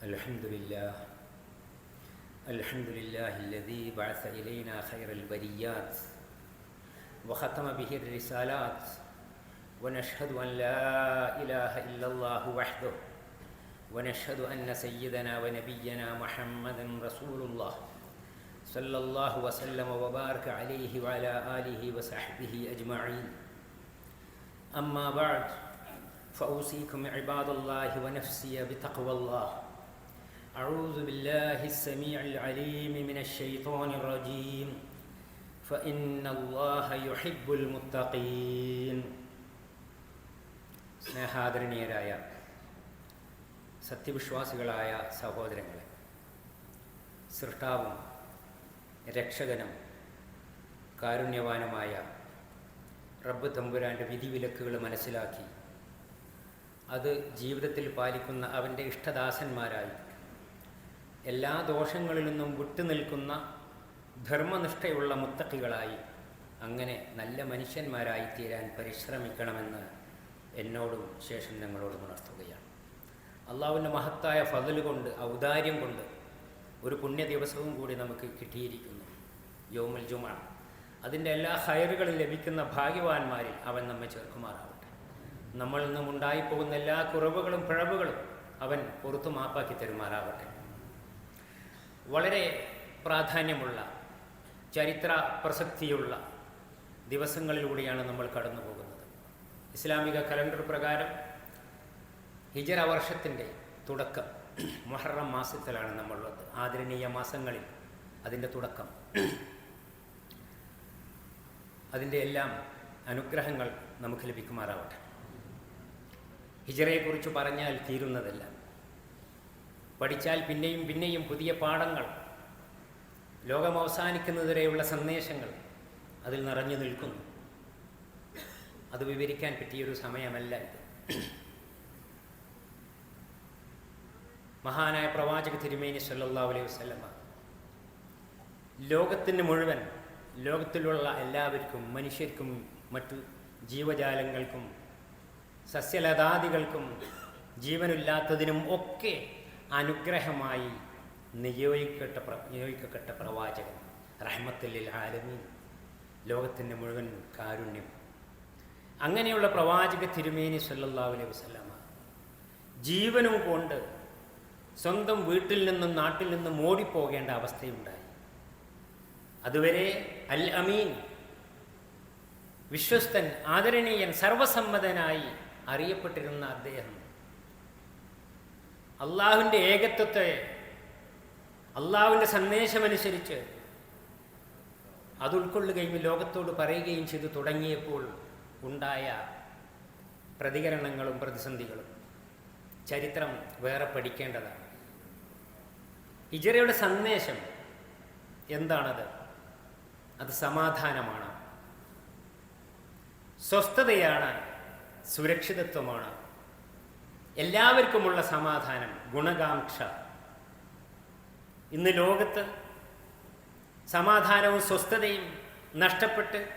الحمد لله. الحمد لله الذي بعث إلينا خير البريات وختم به الرسالات. ونشهد أن لا إله إلا الله وحده. ونشهد أن سيدنا ونبينا محمدا رسول الله صلى الله وسلم وبارك عليه وعلى آله وصحبه أجمعين. أما بعد فأوصيكم عباد الله ونفسي بتقوى الله. أعوذ بالله السميع العليم من الشيطان الرجيم فإن الله يحب المتقين സ്നേഹാദരണീയരായ സത്യവിശ്വാസികളായ സഹോദരങ്ങളെ സൃഷ്ടാവും രക്ഷകനും കാരുണ്യവാനുമായ റബ്ബ് തമ്പുരാൻ്റെ വിധിവിലക്കുകൾ മനസ്സിലാക്കി അത് ജീവിതത്തിൽ പാലിക്കുന്ന അവൻ്റെ ഇഷ്ടദാസന്മാരായി എല്ലാ ദോഷങ്ങളിൽ നിന്നും വിട്ടുനിൽക്കുന്ന ധർമ്മനിഷ്ഠയുള്ള മുത്തക്കികളായി അങ്ങനെ നല്ല മനുഷ്യന്മാരായി തീരാൻ പരിശ്രമിക്കണമെന്ന് എന്നോടും ശേഷം ഞങ്ങളോടും ഉണർത്തുകയാണ്. അള്ളാഹുവിന്റെ മഹത്തായ ഫതൽ കൊണ്ട് ഔദാര്യം കൊണ്ട് ഒരു പുണ്യ ദിവസവും കൂടി നമുക്ക് കിട്ടിയിരിക്കുന്നു. യോമുൽ ജുമാ. അതിന്റെ എല്ലാ ഹയറുകളും ലഭിക്കുന്ന ഭാഗ്യവാന്മാരിൽ അവൻ നമ്മെ ചേർക്കുമാറാവട്ടെ. നമ്മളിൽ നിന്നും ഉണ്ടായിപ്പോകുന്ന എല്ലാ കുറവുകളും പിഴവുകളും അവൻ പുറത്തു മാപ്പാക്കി തരുമാറാവട്ടെ. വളരെ പ്രാധാന്യമുള്ള ചരിത്ര പ്രസക്തിയുള്ള ദിവസങ്ങളിലൂടെയാണ് നമ്മൾ കടന്നു പോകുന്നത് ഇസ്ലാമിക കലണ്ടർ പ്രകാരം ഹിജറ വർഷത്തിന്റെ തുടക്കം മൊഹറം മാസത്തിലാണ് നമ്മളുള്ളത്. ആദരണീയ മാസങ്ങളിൽ അതിന്റെ തുടക്കം. അതിന്റെ എല്ലാം അനുഗ്രഹങ്ങൾ നമുക്ക് ലഭിക്കുമാറാവട്ടെ. ഹിജറയെക്കുറിച്ച് പറഞ്ഞാൽ തീരുന്നതല്ല പഠിച്ചാൽ പിന്നെയും പിന്നെയും പുതിയ പാഠങ്ങൾ. ലോകം അവസാനിക്കുന്നതുവരെയുള്ള സന്ദേശങ്ങൾ അതിൽ നിറഞ്ഞു നിൽക്കുന്നു. അത് വിവരിക്കാൻ പറ്റിയൊരു സമയമല്ല ഇത്. മഹാനായ പ്രവാചക തിരുമേനി സല്ലാ അലൈഹി വസ്ലമ ലോകത്തിന് മുഴുവൻ ലോകത്തിലുള്ള എല്ലാവർക്കും മനുഷ്യർക്കും മറ്റു ജീവജാലങ്ങൾക്കും സസ്യലതാദികൾക്കും ജീവനില്ലാത്തതിനും ഒക്കെ അനുഗ്രഹമായി നിയോഗിക്കട്ട നിയോഗിക്കപ്പെട്ട പ്രവാചകൻ റഹ്മത്തുല്ലിൽ ആലമീൻ ലോകത്തിന്റെ മുഴുവൻ കാരുണ്യം. അങ്ങനെയുള്ള പ്രവാചക തിരുമേനി സല്ലാ അലൈഹി വസ്ലമ ജീവനും കൊണ്ട് സ്വന്തം വീട്ടിൽ നിന്നും നാട്ടിൽ നിന്നും ഓടിപ്പോകേണ്ട അവസ്ഥയുണ്ടായി. അതുവരെ അൽ അമീൻ വിശ്വസ്തൻ ആദരണീയൻ സർവസമ്മതനായി അറിയപ്പെട്ടിരുന്ന അദ്ദേഹം അള്ളാഹുവിന്റെ ഏകത്വത്തെ അള്ളാഹുവിന്റെ സന്ദേശമനുസരിച്ച് അത് ഉൾക്കൊള്ളുകയും ലോകത്തോട് പറയുകയും ചെയ്തു തുടങ്ങിയപ്പോൾ ഉണ്ടായ പ്രതികരണങ്ങളും പ്രതിസന്ധികളും ചരിത്രം വേറെ പഠിക്കേണ്ടതാണ്. ഹിജറയുടെ സന്ദേശം എന്താണത്? അത് സമാധാനമാണ്. സ്വസ്ഥതയാണ് സുരക്ഷിതത്വമാണ്. എല്ലാവർക്കുമുള്ള സമാധാനം ഗുണകാംക്ഷ. ഇന്ന് ലോകത്ത് സമാധാനവും സ്വസ്ഥതയും നഷ്ടപ്പെട്ട്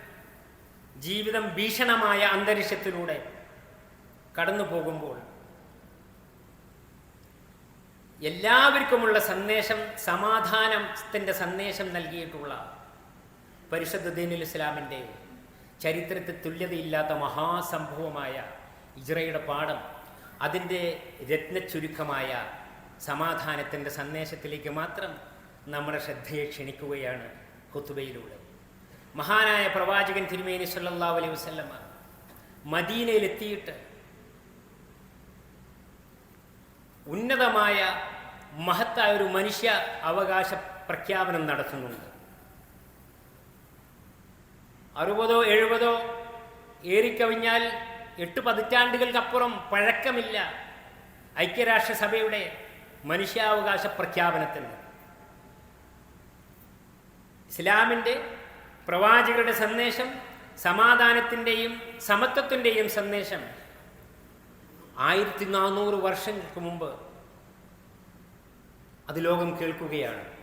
ജീവിതം ഭീഷണമായ അന്തരീക്ഷത്തിലൂടെ കടന്നു പോകുമ്പോൾ എല്ലാവർക്കുമുള്ള സന്ദേശം സമാധാനത്തിന്റെ സന്ദേശം നൽകിയിട്ടുള്ള പരിശുദ്ധ ദീനുൽ ഇസ്ലാമിന്റെ ചരിത്രത്തിൽ തുല്യതയില്ലാത്ത മഹാസംഭവമായ ഇജ്രയുടെ പാഠം അതിന്റെ രത്നച്ചുരുക്കമായ സമാധാനത്തിന്റെ സന്ദേശത്തിലേക്ക് മാത്രം നമ്മുടെ ശ്രദ്ധയെ ക്ഷണിക്കുകയാണ് ഹുത്തുബയിലൂടെ മഹാനായ പ്രവാചകൻ തിരുമേനി സല്ലാ അലൈഹി വസ്ല്ലമ്മ മദീനയിലെത്തിയിട്ട് ഉന്നതമായ മഹത്തായ ഒരു മനുഷ്യ അവകാശ പ്രഖ്യാപനം നടത്തുന്നുണ്ട്. അറുപതോ എഴുപതോ ഏറിക്കവിഞ്ഞാൽ എട്ട് പതിറ്റാണ്ടുകൾക്കപ്പുറം പഴക്കമില്ല ഐക്യരാഷ്ട്രസഭയുടെ മനുഷ്യാവകാശ പ്രഖ്യാപനത്തിന്. ഇസ്ലാമിന്റെ പ്രവാചകരുടെ സന്ദേശം സമാധാനത്തിന്റെയും സമത്വത്തിന്റെയും സന്ദേശം ആയിരത്തി നാനൂറ് വർഷങ്ങൾക്ക് മുമ്പ് അത് ലോകം കേൾക്കുകയാണ്.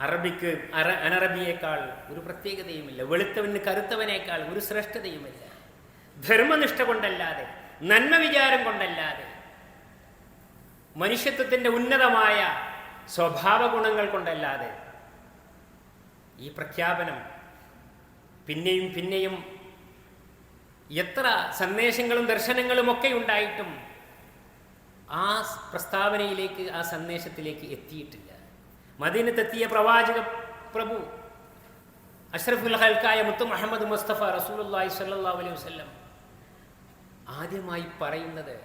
അറബിക്ക് അറ അനറബിയേക്കാൾ ഒരു പ്രത്യേകതയുമില്ല വെളുത്തവന് കറുത്തവനേക്കാൾ ഒരു ശ്രേഷ്ഠതയുമില്ല. ധർമ്മനിഷ്ഠ കൊണ്ടല്ലാതെ നന്മ വിചാരം കൊണ്ടല്ലാതെ മനുഷ്യത്വത്തിന്റെ ഉന്നതമായ സ്വഭാവ ഗുണങ്ങൾ കൊണ്ടല്ലാതെ ഈ പ്രഖ്യാപനം പിന്നെയും പിന്നെയും എത്ര സന്ദേശങ്ങളും ദർശനങ്ങളും ഒക്കെ ഉണ്ടായിട്ടും ആ പ്രസ്താവനയിലേക്ക് ആ സന്ദേശത്തിലേക്ക് എത്തിയിട്ടില്ല. മദീനത്തെത്തിയ പ്രവാചക പ്രഭു അഷ്റഫുൽ ഹൽക്കായ മുത്തു മുഹമ്മദ് മുസ്തഫ റസൂലുള്ളാഹി സ്വല്ലല്ലാഹു അലൈഹി വസല്ലം ആദ്യമായി പറയുന്നത്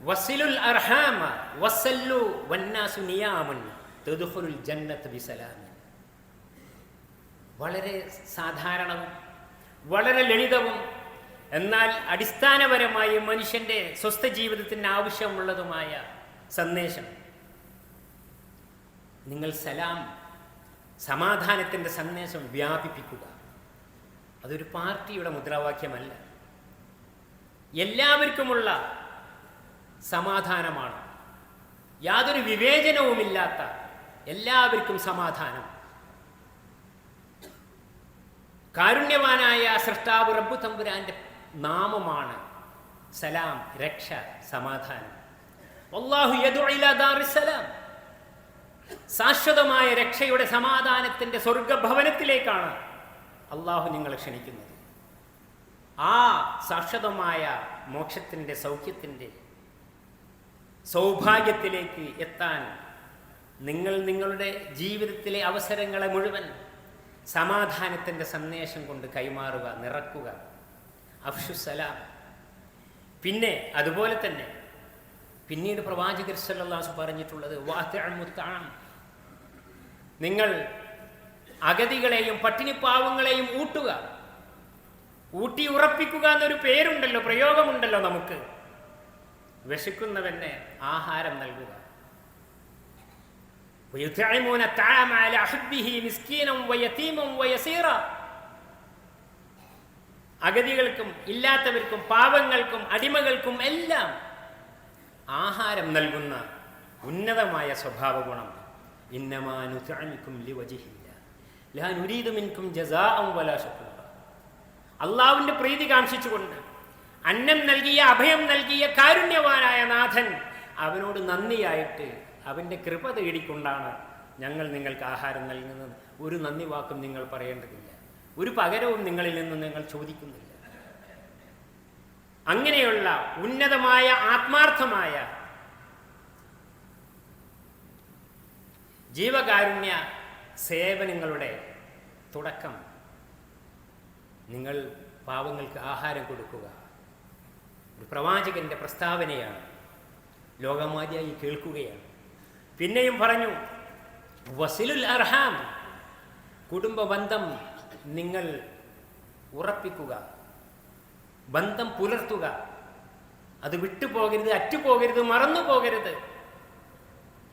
വസിലുൽ അർഹാമ നിയാമൻ വളരെ സാധാരണവും വളരെ ലളിതവും എന്നാൽ അടിസ്ഥാനപരമായി മനുഷ്യന്റെ സ്വസ്ഥ ജീവിതത്തിന് ആവശ്യമുള്ളതുമായ സന്ദേശം. നിങ്ങൾ സലാം സമാധാനത്തിന്റെ സന്ദേശം വ്യാപിപ്പിക്കുക. അതൊരു പാർട്ടിയുടെ മുദ്രാവാക്യമല്ല. എല്ലാവർക്കുമുള്ള സമാധാനമാണ്. യാതൊരു വിവേചനവുമില്ലാത്ത എല്ലാവർക്കും സമാധാനം. കാരുണ്യവാനായ സൃഷ്ടാവ് റബ്ബു തമ്പുരാന്റെ നാമമാണ് സലാം രക്ഷ സമാധാനം. ശാശ്വതമായ രക്ഷയുടെ സമാധാനത്തിന്റെ സ്വർഗഭവനത്തിലേക്കാണ് അള്ളാഹു നിങ്ങളെ ക്ഷണിക്കുന്നത്. ആ സാക്ഷതമായ മോക്ഷത്തിന്റെ സൗഖ്യത്തിന്റെ സൗഭാഗ്യത്തിലേക്ക് എത്താൻ നിങ്ങൾ നിങ്ങളുടെ ജീവിതത്തിലെ അവസരങ്ങളെ മുഴുവൻ സമാധാനത്തിന്റെ സന്ദേശം കൊണ്ട് കൈമാറുക നിറക്കുക. അഫ്ഷുസലാം പിന്നെ അതുപോലെ തന്നെ പിന്നീട് പ്രവാചകർ സല്ലാസ് പറഞ്ഞിട്ടുള്ളത് വാത്തഅമുത്താം നിങ്ങൾ അഗതികളെയും പട്ടിണിപ്പാവങ്ങളെയും ഊട്ടുക. ഊട്ടി ഉറപ്പിക്കുക എന്നൊരു പേരുണ്ടല്ലോ പ്രയോഗമുണ്ടല്ലോ നമുക്ക്. വിശക്കുന്നവന് ആഹാരം നൽകുക. അഗതികൾക്കും ഇല്ലാത്തവർക്കും പാവങ്ങൾക്കും അടിമകൾക്കും എല്ലാം ആഹാരം നൽകുന്ന ഉന്നതമായ സ്വഭാവ ഗുണം ഇന്നമാനുചാമിക്കും ലിവജിഹി അള്ളാവിന്റെ പ്രീതി കാണിച്ചുകൊണ്ട് അന്നം നൽകിയ അഭയം നൽകിയ കാരുണ്യവാനായ നാഥൻ അവനോട് നന്ദിയായിട്ട് അവന്റെ കൃപ തേടിക്കൊണ്ടാണ് ഞങ്ങൾ നിങ്ങൾക്ക് ആഹാരം നൽകുന്നത്. ഒരു നന്ദി വാക്കും നിങ്ങൾ പറയേണ്ടതില്ല. ഒരു പകരവും നിങ്ങളിൽ നിന്ന് നിങ്ങൾ ചോദിക്കുന്നില്ല. അങ്ങനെയുള്ള ഉന്നതമായ ആത്മാർത്ഥമായ ജീവകാരുണ്യ സേവനങ്ങളുടെ തുടക്കം. നിങ്ങൾ പാവങ്ങൾക്ക് ആഹാരം കൊടുക്കുക. ഒരു പ്രവാചകന്റെ പ്രസ്താവനയാണ്. ലോകമാതിയായി കേൾക്കുകയാണ്. പിന്നെയും പറഞ്ഞു വസിലുൽ അർഹാം കുടുംബ ബന്ധം നിങ്ങൾ ഉറപ്പിക്കുക. ബന്ധം പുലർത്തുക. അത് വിട്ടുപോകരുത് അറ്റുപോകരുത് മറന്നു പോകരുത് വത്തഖുല്ലാഹല്ലദീ തസാഅലൂന ബിഹി വൽ അർഹാം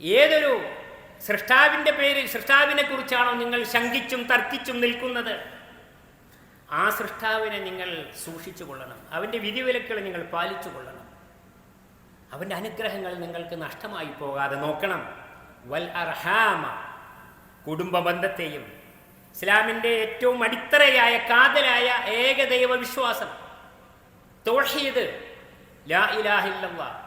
ഏതൊരു സൃഷ്ടാവിന്റെ പേരിൽ സൃഷ്ടാവിനെ കുറിച്ചാണോ നിങ്ങൾ ശങ്കിച്ചും തർക്കിച്ചും നിൽക്കുന്നത്? ആ സൃഷ്ടാവിനെ നിങ്ങൾ സൂക്ഷിച്ചു കൊള്ളണം. അവന്റെ വിധിവിലക്കുകൾ നിങ്ങൾ പാലിച്ചു കൊള്ളണം. അവന്റെ അനുഗ്രഹങ്ങൾ നിങ്ങൾക്ക് നഷ്ടമായി പോകാതെ നോക്കണം. വൽ അർഹാമ കുടുംബ ബന്ധത്തെയും ഇസ്ലാമിന്റെ ഏറ്റവും അടിത്തറയായ കാതലായ ഏകദൈവ വിശ്വാസം തോഷീത് ലാ ഇലാഹില്ല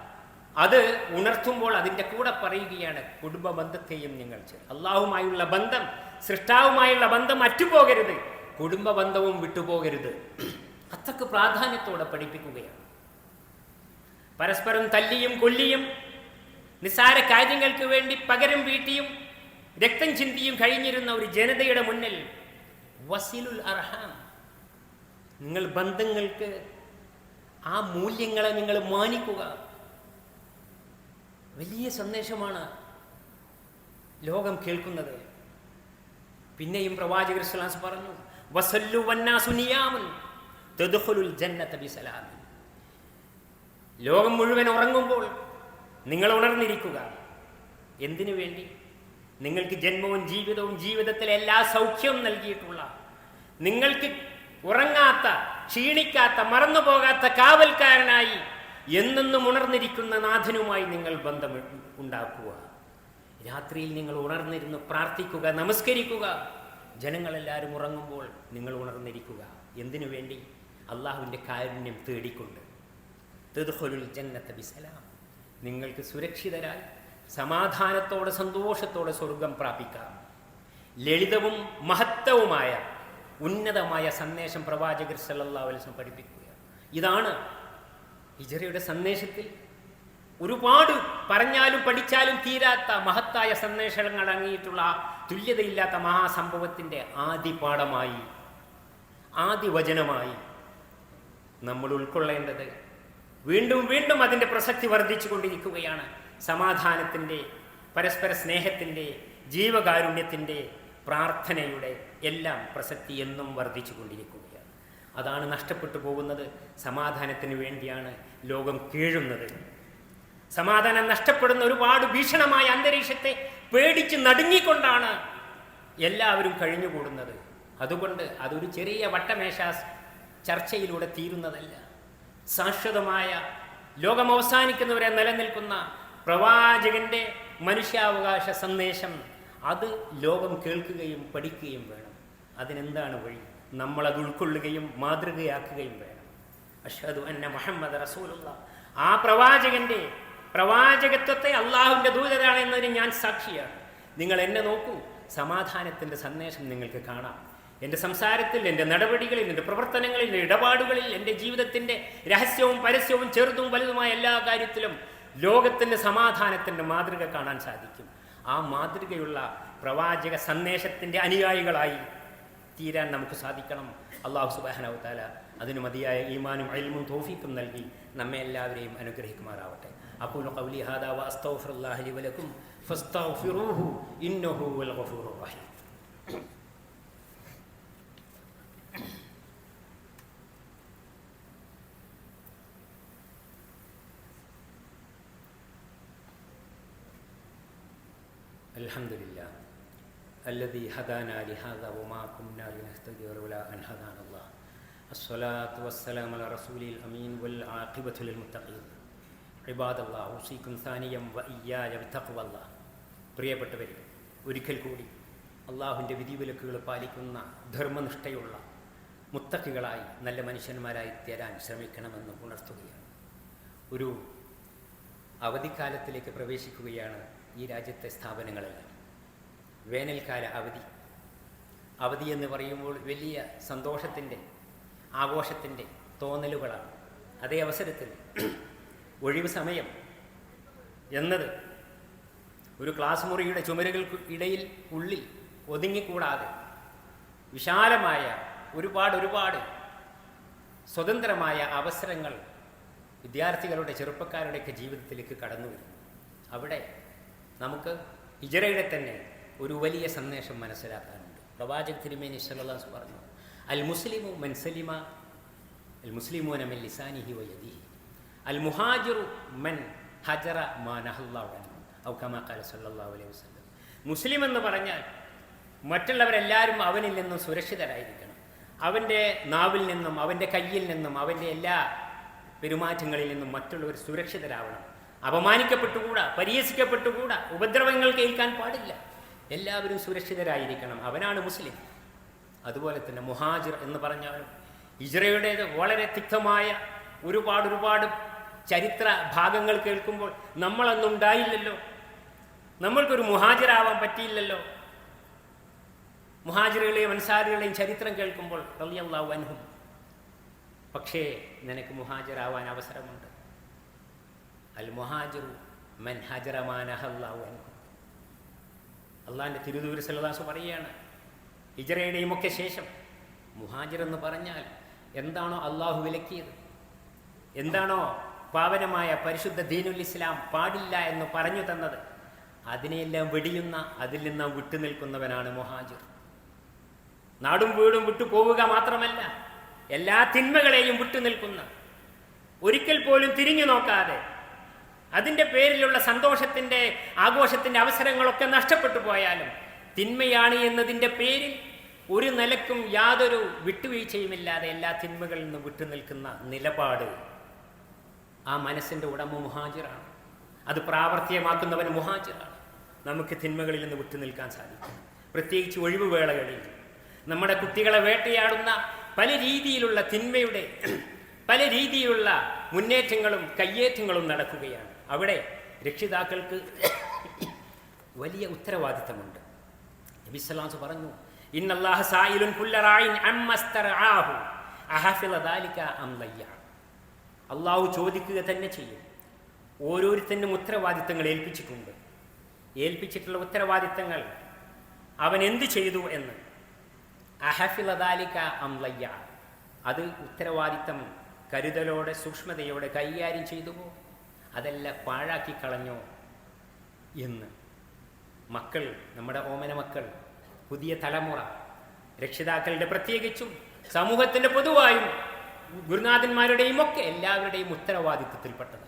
അത് ഉണർത്തുമ്പോൾ അതിന്റെ കൂടെ പറയുകയാണ് കുടുംബ ബന്ധത്തെയും നിങ്ങൾ അള്ളാഹുമായുള്ള ബന്ധം സൃഷ്ടാവുമായുള്ള ബന്ധം അറ്റുപോകരുത് കുടുംബ ബന്ധവും വിട്ടുപോകരുത്. അത്രയ്ക്ക് പ്രാധാന്യത്തോടെ പഠിപ്പിക്കുകയാണ്. പരസ്പരം തല്ലിയും കൊല്ലിയും നിസ്സാര കാര്യങ്ങൾക്ക് വേണ്ടി പകരം വീട്ടിയും രക്തം ചിന്തിയും കഴിഞ്ഞിരുന്ന ഒരു ജനതയുടെ മുന്നിൽ വസീലുൽ അർഹാം. നിങ്ങൾ ബന്ധങ്ങൾക്ക് ആ മൂല്യങ്ങളെ നിങ്ങൾ മാനിക്കുക. വലിയ സന്ദേശമാണ് ലോകം കേൾക്കുന്നത്. പിന്നെയും പ്രവാചകർ സ്വലാസ് പറഞ്ഞു വസല്ലു വന്നാസുനിയാമൻ ബിസലാമിൻ. ലോകം മുഴുവൻ ഉറങ്ങുമ്പോൾ നിങ്ങൾ ഉണർന്നിരിക്കുക. എന്തിനു വേണ്ടി? നിങ്ങൾക്ക് ജന്മവും ജീവിതവും ജീവിതത്തിലെ എല്ലാ സൗഖ്യവും നൽകിയിട്ടുള്ള നിങ്ങൾക്ക് ഉറങ്ങാത്ത ക്ഷീണിക്കാത്ത മറന്നുപോകാത്ത കാവൽക്കാരനായി എന്നെന്നും ഉണർന്നിരിക്കുന്ന നാഥനുമായി നിങ്ങൾ ബന്ധം ഉണ്ടാക്കുക. രാത്രിയിൽ നിങ്ങൾ ഉണർന്നിരുന്ന് പ്രാർത്ഥിക്കുക നമസ്കരിക്കുക. ജനങ്ങളെല്ലാവരും ഉറങ്ങുമ്പോൾ നിങ്ങൾ ഉണർന്നിരിക്കുക. എന്തിനു വേണ്ടി? അള്ളാഹുവിന്റെ കാരുണ്യം തേടിക്കൊണ്ട്. തെതുഹുലുൽ ജന്നത്ത ബിസലാം. നിങ്ങൾക്ക് സുരക്ഷിതരായി സമാധാനത്തോടെ സന്തോഷത്തോടെ സ്വർഗം പ്രാപിക്കാം. ലളിതവും മഹത്തവുമായ ഉന്നതമായ സന്ദേശം പ്രവാചകർ സല്ലാ വസല്ലം പഠിപ്പിക്കുകയാണ്. ഇതാണ് ഹിജറയുടെ സന്ദേശത്തിൽ ഒരുപാട് പറഞ്ഞാലും പഠിച്ചാലും തീരാത്ത മഹത്തായ സന്ദേശങ്ങൾ അടങ്ങിയിട്ടുള്ള തുല്യതയില്ലാത്ത മഹാസംഭവത്തിന്റെ ആദ്യ പാഠമായി ആദ്യ വചനമായി നമ്മൾ ഉൾക്കൊള്ളേണ്ടത്. വീണ്ടും വീണ്ടും അതിന്റെ പ്രസക്തി വർദ്ധിച്ചു കൊണ്ടിരിക്കുകയാണ്. സമാധാനത്തിന്റെ പരസ്പര സ്നേഹത്തിന്റെ ജീവകാരുണ്യത്തിന്റെ പ്രാർത്ഥനയുടെ എല്ലാം പ്രസക്തി എന്നും വർദ്ധിച്ചു കൊണ്ടിരിക്കുകയാണ്. അതാണ് നഷ്ടപ്പെട്ടു പോകുന്നത്. സമാധാനത്തിന് വേണ്ടിയാണ് ലോകം കീഴുന്നത്. സമാധാനം നഷ്ടപ്പെടുന്ന ഒരുപാട് ഭീഷണമായ അന്തരീക്ഷത്തെ പേടിച്ച് നടുങ്ങിക്കൊണ്ടാണ് എല്ലാവരും കഴിഞ്ഞുകൂടുന്നത്. അതുകൊണ്ട് അതൊരു ചെറിയ വട്ടമേശ ചർച്ചയിലൂടെ തീരുന്നതല്ല. ശാശ്വതമായ ലോകം അവസാനിക്കുന്നവരെ നിലനിൽക്കുന്ന പ്രവാചകന്റെ മനുഷ്യാവകാശ സന്ദേശം അത് ലോകം കേൾക്കുകയും പഠിക്കുകയും വേണം. അതിനെന്താണ് വഴി? നമ്മളത് ഉൾക്കൊള്ളുകയും മാതൃകയാക്കുകയും വേണം. അഷദു അന്ന മുഹമ്മദ് റസൂലുള്ള. ആ പ്രവാചകന്റെ പ്രവാചകത്വത്തെ അള്ളാഹുവിന്റെ ദൂതരാണ് എന്നതിന് ഞാൻ സാക്ഷിയാണ്. നിങ്ങൾ എന്നെ നോക്കൂ. സമാധാനത്തിന്റെ സന്ദേശം നിങ്ങൾക്ക് കാണാം. എന്റെ സംസാരത്തിൽ എന്റെ നടപടികളിൽ എന്റെ പ്രവർത്തനങ്ങളിൽ എന്റെ ഇടപാടുകളിൽ എന്റെ ജീവിതത്തിന്റെ രഹസ്യവും പരസ്യവും ചെറുതും വലുതുമായ എല്ലാ കാര്യത്തിലും ലോകത്തിന്റെ സമാധാനത്തിന്റെ മാതൃക കാണാൻ സാധിക്കും. ആ മാതൃകയുള്ള പ്രവാചക സന്ദേശത്തിന്റെ അനുയായികളായി തീരാൻ നമുക്ക് സാധിക്കണം. അള്ളാഹു സുബാനവത്താല അതിന് മതിയായ ഈമാനും അയൽമും തോഫീക്കും നൽകി നമ്മെ എല്ലാവരെയും അനുഗ്രഹിക്കുമാറാവട്ടെ. അപ്പോൾ കൗലി ഹാദാവ അസ്തൗഫർ അള്ളാഹലി വലക്കും ഫസ്തൗഫിറൂഹു ഇന്നഹു വൽ ഗഫൂറുർ റഹീം. അലഹമില്ല അല്ലതി ഹദാന ലിഹാദ ഒമാ കുന്ന അൻ ഹദാൻ അള്ളാഹ് അസ്വലാത്തു വസ്സലാം അല റസൂലിൽ അമീൻ വൽ ആഖിബത്തുൽ മുത്തഖീൻ. ഇബാദ് അള്ളാഹ് ഹുസീക്കും സാനിയം വയ്യാജവല്ല പ്രിയപ്പെട്ടവർ ഒരിക്കൽ കൂടി അള്ളാഹുവിന്റെ വിധിവിലക്കുകൾ പാലിക്കുന്ന ധർമ്മനിഷ്ഠയുള്ള മുത്തക്കുകളായി നല്ല മനുഷ്യന്മാരായി തരാൻ ശ്രമിക്കണമെന്ന് ഉണർത്തുകയാണ്. ഒരു അവധിക്കാലത്തിലേക്ക് പ്രവേശിക്കുകയാണ് ഈ രാജ്യത്തെ സ്ഥാപനങ്ങളെല്ലാം. വേനൽക്കാല അവധി. അവധി എന്ന് പറയുമ്പോൾ വലിയ സന്തോഷത്തിന്റെ ആഘോഷത്തിന്റെ തോന്നലുകളാണ്. അതേ അവസരത്തിൽ ഒഴിവ് സമയം എന്നത് ഒരു ക്ലാസ് മുറിയുടെ ചുമരുകൾക്ക് ഇടയിൽ ഉള്ളിൽ ഒതുങ്ങിക്കൂടാതെ വിശാലമായ ഒരുപാട് ഒരുപാട് സ്വതന്ത്രമായ അവസരങ്ങൾ വിദ്യാർത്ഥികളുടെ ചെറുപ്പക്കാരുടെയൊക്കെ ജീവിതത്തിലേക്ക് കടന്നു വരുന്നു അവിടെ നമുക്ക് ഹിജറയുടെ തന്നെ ഒരു വലിയ സന്ദേശം മനസ്സിലാക്കാനുണ്ട്. പ്രവാചക തിരുമേനി സല്ലാസ് പറഞ്ഞു അൽ മുസ്ലിമു മൻസലിമ അൽ മുസ്ലിമൂന മൻ ലിസാനിഹി വയദിഹി അൽ മുഹാജിറു മൻ ഹജറ അലൈഹി മുസ്ലിം എന്ന് പറഞ്ഞാൽ മറ്റുള്ളവരെല്ലാവരും അവനിൽ നിന്നും സുരക്ഷിതരായിരിക്കണം. അവന്റെ നാവിൽ നിന്നും അവന്റെ കയ്യിൽ നിന്നും അവന്റെ എല്ലാ പെരുമാറ്റങ്ങളിൽ നിന്നും മറ്റുള്ളവർ സുരക്ഷിതരാവണം. അപമാനിക്കപ്പെട്ടുകൂടാ പരിഹസിക്കപ്പെട്ടുകൂടാ ഉപദ്രവങ്ങൾ കേൾക്കാൻ പാടില്ല. എല്ലാവരും സുരക്ഷിതരായിരിക്കണം. അവനാണ് മുസ്ലിം. അതുപോലെ തന്നെ മുഹാജിർ എന്ന് പറഞ്ഞാലും ഇജ്രയുടേത് വളരെ തിക്തമായ ഒരുപാട് ഒരുപാട് ചരിത്ര ഭാഗങ്ങൾ കേൾക്കുമ്പോൾ നമ്മളൊന്നുണ്ടായില്ലല്ലോ നമ്മൾക്കൊരു മുഹാജിറാവാൻ പറ്റിയില്ലല്ലോ. മുഹാജിറുകളെയും അൻസാരികളെയും ചരിത്രം കേൾക്കുമ്പോൾ റളിയല്ലാഹു അൻഹും. പക്ഷേ നിനക്ക് മുഹാജിറാവാൻ അവസരമുണ്ട്. അൽ മൻ ഹജറമാനഹല്ലാഹു അൻഹു. തിരുദൂര് സലദാസ് പറയുകയാണ് ഹിജറയുടെയും ഒക്കെ ശേഷം മുഹാജിർ എന്ന് പറഞ്ഞാൽ എന്താണോ അള്ളാഹു വിലക്കിയത്? എന്താണോ പാവനമായ പരിശുദ്ധ ദീനുൽ ഇസ്ലാം പാടില്ല എന്ന് പറഞ്ഞു തന്നത്? അതിനെയെല്ലാം വെടിയുന്ന അതിൽ നിന്ന് വിട്ടുനിൽക്കുന്നവനാണ് മുഹാജിർ. നാടും വീടും വിട്ടു പോവുക മാത്രമല്ല എല്ലാ തിന്മകളെയും വിട്ടുനിൽക്കുന്ന ഒരിക്കൽ പോലും തിരിഞ്ഞു നോക്കാതെ അതിന്റെ പേരിലുള്ള സന്തോഷത്തിന്റെ ആഘോഷത്തിന്റെ അവസരങ്ങളൊക്കെ നഷ്ടപ്പെട്ടു പോയാലും തിന്മയാണ് എന്നതിന്റെ പേരിൽ ഒരു നിലക്കും യാതൊരു വിട്ടുവീഴ്ചയുമില്ലാതെ എല്ലാ തിന്മകളിൽ നിന്നും വിട്ടുനിൽക്കുന്ന നിലപാട് ആ മനസ്സിന്റെ ഉടമ മുഹാജിറാണ്. അത് പ്രാവർത്തികമാക്കുന്നവൻ മുഹാജിറാണ്. നമുക്ക് തിന്മകളിൽ നിന്ന് വിട്ടുനിൽക്കാൻ സാധിക്കും. പ്രത്യേകിച്ച് ഒഴിവുവേളകളിൽ. നമ്മുടെ കുട്ടികളെ വേട്ടയാടുന്ന പല രീതിയിലുള്ള തിന്മയുടെ പല രീതിയിലുള്ള മുന്നേറ്റങ്ങളും കയ്യേറ്റങ്ങളും നടക്കുകയാണ്. അവിടെ രക്ഷിതാക്കൾക്ക് വലിയ ഉത്തരവാദിത്തമുണ്ട്. നബി സ്വലാസ് പറഞ്ഞു സായിലുൻ അള്ളാഹു ചോദിക്കുക തന്നെ ചെയ്യും. ഓരോരുത്തരും ഉത്തരവാദിത്തങ്ങൾ ഏൽപ്പിച്ചിട്ടുണ്ട്. ഏൽപ്പിച്ചിട്ടുള്ള ഉത്തരവാദിത്തങ്ങൾ അവൻ എന്ത് ചെയ്തു എന്ന്. അഹഫിള അംലയ്യ അത് ഉത്തരവാദിത്തം കരുതലോടെ സൂക്ഷ്മതയോടെ കൈകാര്യം ചെയ്തുവോ? അതല്ല പാഴാക്കി കളഞ്ഞോ എന്ന്. മക്കൾ നമ്മുടെ ഓമന മക്കൾ പുതിയ തലമുറ രക്ഷിതാക്കളുടെ പ്രത്യേകിച്ചും സമൂഹത്തിന്റെ പൊതുവായും ഗുരുനാഥന്മാരുടെയും ഒക്കെ എല്ലാവരുടെയും ഉത്തരവാദിത്വത്തിൽപ്പെട്ടതാണ്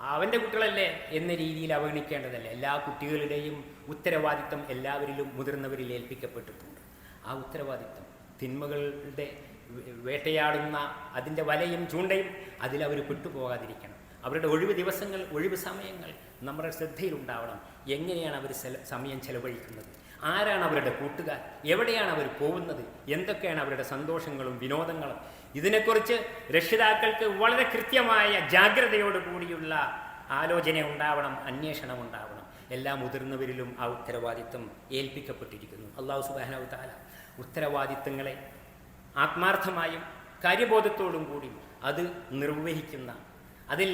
അവന്റെ കുട്ടികളല്ലേ എന്ന രീതിയിൽ അവഗണിക്കേണ്ടതല്ല. എല്ലാ കുട്ടികളുടെയും ഉത്തരവാദിത്തം എല്ലാവരിലും മുതിർന്നവരിൽ ഏൽപ്പിക്കപ്പെട്ടിട്ടുണ്ട്. ആ ഉത്തരവാദിത്തം തിന്മകളുടെ വേട്ടയാടുന്ന അതിന്റെ വലയും ചൂണ്ടയും അതിലവർ പെട്ടുപോകാതിരിക്കണം. അവരുടെ ഒഴിവ് ദിവസങ്ങൾ ഒഴിവ് സമയങ്ങൾ നമ്മുടെ ശ്രദ്ധയിലുണ്ടാവണം. എങ്ങനെയാണ് അവർ സമയം ചെലവഴിക്കുന്നത്? ആരാണ് അവരുടെ കൂട്ടുകാർ? എവിടെയാണ് അവർ പോകുന്നത്? എന്തൊക്കെയാണ് അവരുടെ സന്തോഷങ്ങളും വിനോദങ്ങളും? ഇതിനെക്കുറിച്ച് രക്ഷിതാക്കൾക്ക് വളരെ കൃത്യമായ ജാഗ്രതയോട് കൂടിയുള്ള ആലോചന ഉണ്ടാവണം അന്വേഷണം ഉണ്ടാവണം. എല്ലാ മുതിർന്നവരിലും ആ ഉത്തരവാദിത്വം ഏൽപ്പിക്കപ്പെട്ടിരിക്കുന്നു. അള്ളാഹു സുബാനവ് താല ഉത്തരവാദിത്തങ്ങളെ ആത്മാർത്ഥമായും കാര്യബോധത്തോടും കൂടി അത് നിർവഹിക്കുന്ന അതിൽ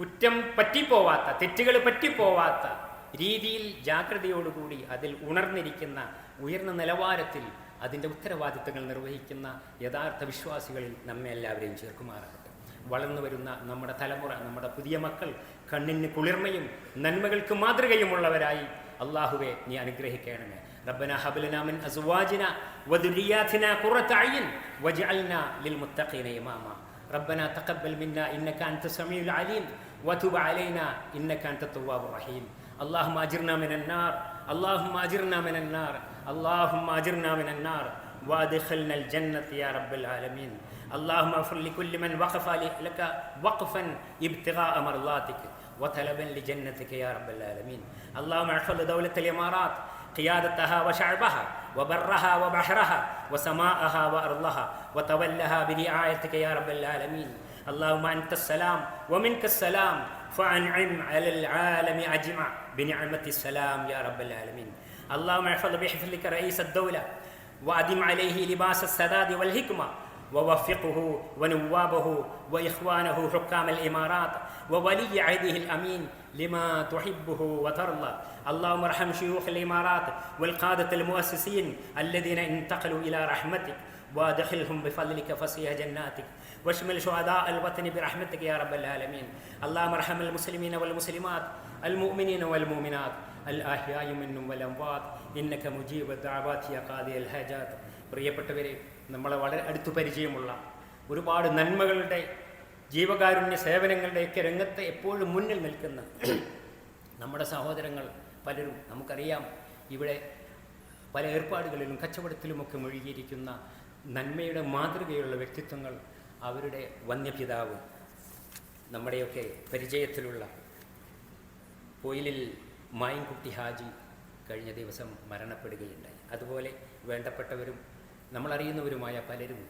കുറ്റം പറ്റിപ്പോവാത്ത തെറ്റുകൾ പറ്റിപ്പോവാത്ത രീതിയിൽ ജാഗ്രതയോടുകൂടി അതിൽ ഉണർന്നിരിക്കുന്ന ഉയർന്ന നിലവാരത്തിൽ അതിൻ്റെ ഉത്തരവാദിത്തങ്ങൾ നിർവഹിക്കുന്ന യഥാർത്ഥ വിശ്വാസികളിൽ നമ്മെ എല്ലാവരെയും ചേർക്കുമാറാകട്ടെ വളർന്നു വരുന്ന നമ്മുടെ തലമുറ നമ്മുടെ പുതിയ മക്കൾ കണ്ണിന് കുളിർമയും നന്മകൾക്ക് മാതൃകയുമുള്ളവരായി അള്ളാഹുവെ നീ അനുഗ്രഹിക്കണമേ ربنا هب لنا من ازواجنا وذرياتنا قرة اعين واجعلنا للمتقين اماما ربنا تقبل منا إنك أنت السميع العليم وتب علينا إنك أنت التواب الرحيم. اللهم أجرنا من النار اللهم أجرنا من النار اللهم أجرنا من النار. وادخلنا الجنة يا رب العالمين. اللهم اغفر لكل من وقف لك وقفا ابتغاء مرضاتك وطلبا لجنتك يا رب العالمين. اللهم احفظ دولة الإمارات قيادتها وشعبها وبرها وبحرها وسماءها وأرضها وتولها برعايتك يا رب العالمين اللهم أنت السلام ومنك السلام فأنعم على العالم أجمع بنعمة السلام يا رب العالمين اللهم احفظ بحفظك رئيس الدولة وأدم عليه لباس السداد والحكمة ووفقه ونوابه وإخوانه حكام الإمارات وولي عهده الأمين لما تحبه وترضى اللهم ارحم شيوخ الإمارات والقادة المؤسسين الذين انتقلوا إلى رحمتك وادخلهم بفضلك فصيح جناتك واشمل شهداء الوطن برحمتك يا رب العالمين اللهم ارحم المسلمين والمسلمات المؤمنين والمؤمنات الأحياء منهم والأموات إنك مجيب الدعوات يا قاضي الحاجات പ്രിയപ്പെട്ടവരെ നമ്മളെ വളരെ അടുത്തു പരിചയമുള്ള ഒരുപാട് നന്മകളുടെ ജീവകാരുണ്യ സേവനങ്ങളുടെയൊക്കെ രംഗത്ത് എപ്പോഴും മുന്നിൽ നിൽക്കുന്ന നമ്മുടെ സഹോദരങ്ങൾ പലരും നമുക്കറിയാം. ഇവിടെ പല ഏർപ്പാടുകളിലും കച്ചവടത്തിലുമൊക്കെ മുഴുകിയിരിക്കുന്ന നന്മയുടെ മാതൃകയുള്ള വ്യക്തിത്വങ്ങൾ അവരുടെ വന്യപിതാവ് നമ്മുടെയൊക്കെ പരിചയത്തിലുള്ള കോയിലിൽ മായൻകുട്ടി ഹാജി കഴിഞ്ഞ ദിവസം മരണപ്പെടുകയുണ്ടായി. അതുപോലെ വേണ്ടപ്പെട്ടവരും നമ്മളറിയുന്നവരുമായ പലരും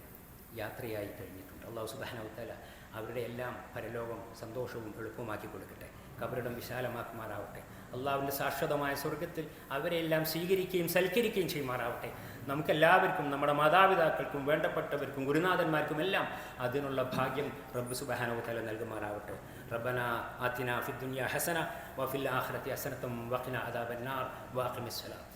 യാത്രയായി കഴിഞ്ഞിട്ടുണ്ട്. അള്ളാഹു സുബാനവത്തല അവരുടെ എല്ലാം പരലോകം സന്തോഷവും എളുപ്പമാക്കി കൊടുക്കട്ടെ. കബറിടം വിശാലമാക്കുമാറാവട്ടെ. അള്ളാഹുവിന്റെ ശാശ്വതമായ സ്വർഗത്തിൽ അവരെല്ലാം സ്വീകരിക്കുകയും സൽക്കരിക്കുകയും ചെയ്യുമാറാവട്ടെ. നമുക്കെല്ലാവർക്കും നമ്മുടെ മാതാപിതാക്കൾക്കും വേണ്ടപ്പെട്ടവർക്കും ഗുരുനാഥന്മാർക്കും എല്ലാം അതിനുള്ള ഭാഗ്യം റബ്ബ് സുബാനവത്തല നൽകുമാറാവട്ടെ. റബ്ബന ആത്തിന ഫിദ്ദുനിയ ഹസന വഫിൽ ആഖിറത്തി ഹസനത്തും വഖിന അദാബന്നാർ. വാഖിമിസ്സലാം